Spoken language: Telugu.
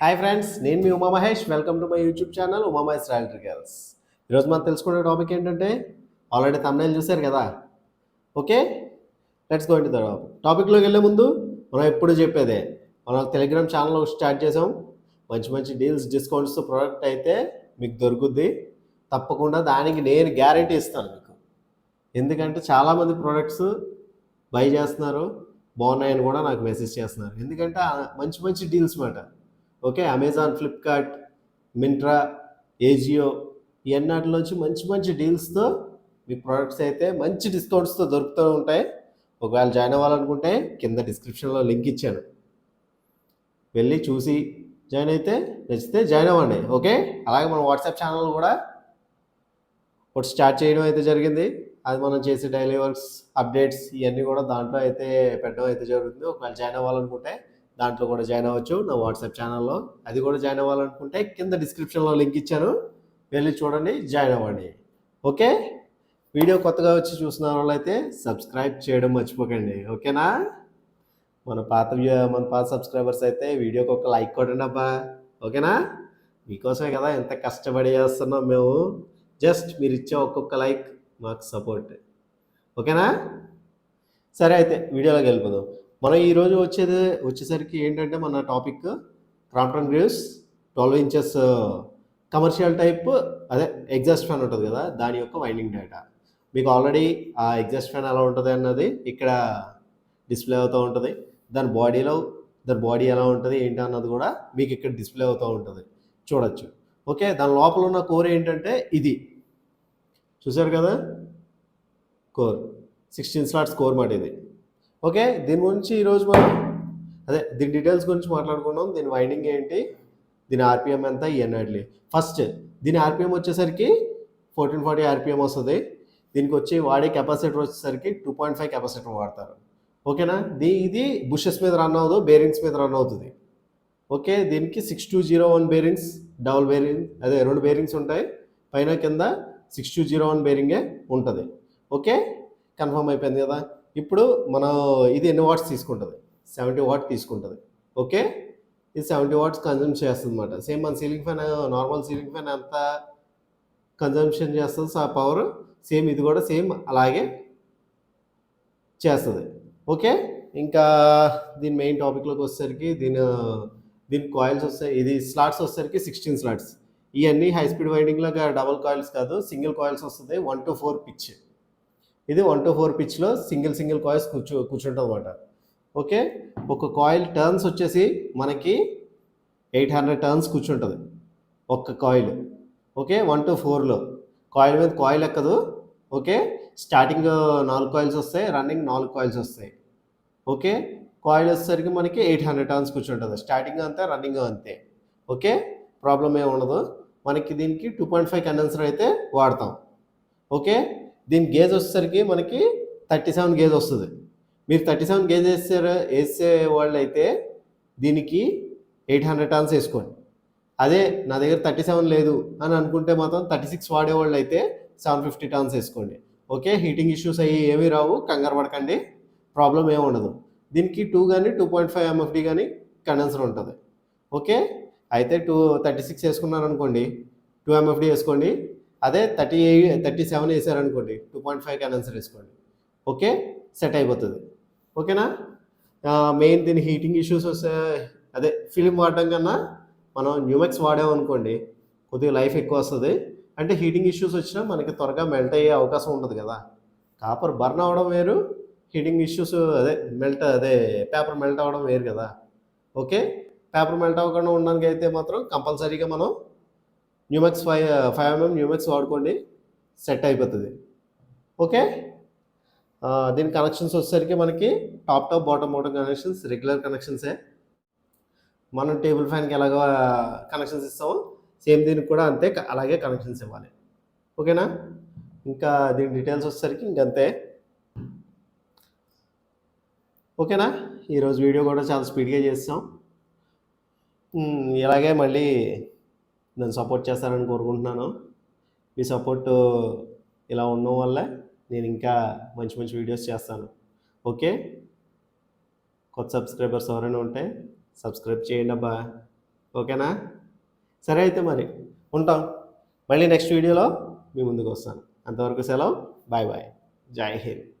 హాయ్ ఫ్రెండ్స్ నేను మీ Uma Mahesh welcome to my YouTube channel Uma Mahesh electricals ఈరోజు మనం తెలుసుకునే టాపిక్ ఏంటంటే ఆల్రెడీ తమిళ చూశారు కదా? ఓకే లెట్స్ గో ఇంటి టాపిక్ టాపిక్లోకి వెళ్ళే ముందు మనం ఎప్పుడు చెప్పేదే మనం టెలిగ్రామ్ ఛానల్ స్టార్ట్ చేసాం. మంచి మంచి డీల్స్ డిస్కౌంట్స్ ప్రోడక్ట్ అయితే మీకు దొరుకుద్ది. తప్పకుండా దానికి నేను గ్యారంటీ ఇస్తాను మీకు. ఎందుకంటే చాలామంది ప్రోడక్ట్స్ బై చేస్తున్నారు బాగున్నాయని కూడా నాకు మెసేజ్ చేస్తున్నారు. ఎందుకంటే మంచి మంచి డీల్స్ మాట. Okay Amazon Flipkart Myntra Ajio ఇవన్నిటిలోంచి మంచి మంచి డీల్స్తో మీ ప్రోడక్ట్స్ అయితే మంచి డిస్కౌంట్స్తో దొరుకుతూ ఉంటాయి. ఒకవేళ జాయిన్ అవ్వాలనుకుంటే కింద డిస్క్రిప్షన్లో లింక్ ఇచ్చాను. వెళ్ళి చూసి జాయిన్ అయితే నచ్చితే జాయిన్ అవ్వండి ఓకే? అలాగే మన వాట్సాప్ ఛానల్ కూడా ఒకటి స్టార్ట్ చేయడం అయితే జరిగింది. అది మనం చేసే డైలీ వర్క్స్ అప్డేట్స్ ఇవన్నీ కూడా దాంట్లో అయితే పెట్టడం అయితే జరుగుతుంది. ఒకవేళ జాయిన్ అవ్వాలనుకుంటే దాంట్లో కూడా జాయిన్ అవ్వచ్చు నా వాట్సాప్ ఛానల్లో. అది కూడా జాయిన్ అవ్వాలనుకుంటే కింద డిస్క్రిప్షన్లో లింక్ ఇచ్చాను. వెళ్ళి చూడండి జాయిన్ అవ్వండి. ఓకే? వీడియో కొత్తగా వచ్చి చూసిన వాళ్ళైతే సబ్స్క్రైబ్ చేయడం మర్చిపోకండి. ఓకేనా? మన పాత మన పాత సబ్స్క్రైబర్స్ అయితే వీడియోకి ఒక లైక్ కొట్టండి అబ్బా. ఓకేనా? మీకోసమే కదా ఎంత కష్టపడి చేస్తున్నాం మేము. జస్ట్ మీరు ఇచ్చే ఒక్కొక్క లైక్ మాకు సపోర్ట్. ఓకేనా? సరే అయితే వీడియోలోకి వెళ్ళిపోదాం. మనం ఈరోజు వచ్చేది వచ్చేసరికి ఏంటంటే మన topic Crompton Greaves twelve inches commercial type అదే ఎగ్జాస్ట్ ఫ్యాన్ ఉంటుంది కదా దాని యొక్క వైండింగ్ డేటా. మీకు ఆల్రెడీ ఆ ఎగ్జాస్ట్ ఫ్యాన్ ఎలా ఉంటుంది అన్నది ఇక్కడ డిస్ప్లే అవుతూ ఉంటుంది. దాని బాడీలో దాని బాడీ ఎలా ఉంటుంది ఏంటి అన్నది కూడా మీకు ఇక్కడ డిస్ప్లే అవుతూ ఉంటుంది. చూడొచ్చు. ఓకే దాని లోపల ఉన్న కోర్ ఏంటంటే ఇది. చూసారు కదా? కోర్. సిక్స్టీన్ స్లాట్స్ కోర్ మాట ఇది. ఓకే దీని గురించి ఈరోజు మనం అదే దీని డీటెయిల్స్ గురించి మాట్లాడుకున్నాం దీని వైండింగ్ ఏంటి? దీని ఆర్పిఎం ఎంత? ఇవన్నీ ఫస్ట్ దీని ఆర్పిఎం వచ్చేసరికి ఫోర్టీన్ ఫార్టీ ఆర్పిఎం వస్తుంది. దీనికి వచ్చి వాడే కెపాసిటర్ వచ్చేసరికి టూ పాయింట్ ఫైవ్ కెపాసిటర్ వాడతారు. ఓకేనా? దీ ఇది బుషెస్ మీద రన్ అవ్వదు బేరింగ్స్ మీద రన్ అవుతుంది. ఓకే దీనికి six two zero one bearings double bearing అదే రెండు బేరింగ్స్ ఉంటాయి. పైన కింద సిక్స్ టూ జీరో వన్ బేరింగే ఉంటుంది. ఓకే? కన్ఫర్మ్ అయిపోయింది కదా? ఇప్పుడు మనం ఇది ఎన్ని వాట్స్ తీసుకుంటుంది? సెవెంటీ వాట్ తీసుకుంటుంది. ఓకే? ఇది సెవెంటీ వాట్స్ కన్జ్యూమ్ చేస్తుంది అనమాట సేమ్ మన ceiling fan normal ceiling fan ఎంత కన్జంప్షన్ చేస్తుంది ఆ పవర్ సేమ్ ఇది కూడా సేమ్ అలాగే చేస్తుంది. ఓకే? ఇంకా దీని మెయిన్ టాపిక్లోకి వచ్చేసరికి దీని దీని కాయిల్స్ వస్తాయి ఇది స్లాట్స్ వచ్చేసరికి సిక్స్టీన్ స్లాట్స్ ఇవన్నీ హై స్పీడ్ వైండింగ్లో డబల్ కాయిల్స్ కాదు సింగిల్ కాయిల్స్ వస్తుంది వన్ టు ఫోర్ పిచ్ ఇది వన్ టు ఫోర్ పిచ్లో సింగిల్ సింగిల్ కాయిల్స్ కూర్చో కూర్చుంటుంది అనమాట ఓకే? ఒక కాయిల్ టర్న్స్ వచ్చేసి మనకి ఎయిట్ హండ్రెడ్ టర్న్స్ కూర్చుంటుంది. ఒక్క కాయిల్ ఓకే? వన్ టు ఫోర్లో కాయిల్ మీద కాయిల్ ఎక్కదు. ఓకే? స్టార్టింగ్ నాలుగు కాయిల్స్ వస్తాయి రన్నింగ్ నాలుగు కాయిల్స్ వస్తాయి. ఓకే? కాయిల్ వచ్చేసరికి మనకి ఎయిట్ హండ్రెడ్ టర్న్స్ కూర్చుంటుంది. స్టార్టింగ్ అంతే రన్నింగ్ అంతే. ఓకే? ప్రాబ్లం ఏమి ఉండదు. మనకి దీనికి టూ పాయింట్ ఫైవ్ కండెన్సర్ అయితే వాడతాం. ఓకే? దీని గేజ్ వచ్చేసరికి మనకి థర్టీ సెవెన్ గేజ్ వస్తుంది. మీరు థర్టీ సెవెన్ గేజ్ వేసారు వేసే వాళ్ళు అయితే దీనికి ఎయిట్ హండ్రెడ్ టర్న్స్ వేసుకోండి. అదే నా దగ్గర థర్టీ సెవెన్ లేదు అని అనుకుంటే మాత్రం థర్టీ సిక్స్ వాడేవాళ్ళు అయితే సెవెన్ ఫిఫ్టీ టర్న్స్ వేసుకోండి. ఓకే? హీటింగ్ ఇష్యూస్ అయ్యి ఏమీ రావు. కంగారు పడకండి. ప్రాబ్లం ఏమి ఉండదు. దీనికి టూ కానీ టూ పాయింట్ ఫైవ్ ఎంఎఫ్డి కానీ కండెన్సర్ ఉంటుంది. ఓకే? అయితే టూ థర్టీ సిక్స్ వేసుకున్నారనుకోండి టూ ఎంఎఫ్డి వేసుకోండి. అదే థర్టీ ఎయిట్ థర్టీ సెవెన్ వేసారనుకోండి టూ పాయింట్ ఫైవ్ కండెన్సర్ వేసుకోండి. ఓకే? సెట్ అయిపోతుంది. ఓకేనా? మెయిన్ దీని హీటింగ్ ఇష్యూస్ వస్తే అదే ఫిలిం వాడడం కన్నా మనం న్యూమెక్స్ వాడామనుకోండి కొద్దిగా లైఫ్ ఎక్కువ వస్తుంది. అంటే హీటింగ్ ఇష్యూస్ వచ్చినా మనకి త్వరగా మెల్ట్ అయ్యే అవకాశం ఉంటుంది కదా. కాపర్ బర్న్ అవ్వడం వేరు హీటింగ్ ఇష్యూస్ అదే మెల్ట్ అదే పేపర్ మెల్ట్ అవ్వడం వేరు కదా. ఓకే? పేపర్ మెల్ట్ అవ్వకుండా ఉండడానికి అయితే మాత్రం కంపల్సరీగా మనం Numex five five mm mm Numex వాడుకోండి సెట్ అయిపోతుంది. ఓకే? దీని కనెక్షన్స్ వచ్చేసరికి మనకి top top bottom bottom connections regular కనెక్షన్సే. మనం టేబుల్ ఫ్యాన్కి ఎలాగో కనెక్షన్స్ ఇస్తామో సేమ్ దీనికి కూడా అంతే అలాగే కనెక్షన్స్ ఇవ్వాలి. ఓకేనా? ఇంకా దీని డీటెయిల్స్ వచ్చేసరికి ఇంకంతే. ఓకేనా? ఈరోజు వీడియో కూడా చాలా స్పీడ్గా చేస్తాం. ఇలాగే మళ్ళీ నన్ను సపోర్ట్ చేస్తారని కోరుకుంటున్నాను. మీ సపోర్ట్ ఇలా ఉండడం వల్ల నేను ఇంకా మంచి మంచి వీడియోస్ చేస్తాను. ఓకే? కొత్త సబ్స్క్రైబర్స్ ఎవరైనా ఉంటే సబ్స్క్రైబ్ చేయండి అబ్బా. ఓకేనా? సరే అయితే మరి ఉంటాం. మళ్ళీ నెక్స్ట్ వీడియోలో మీ ముందుకు వస్తాను. అంతవరకు సెలవు. Bye bye. జై హింద్.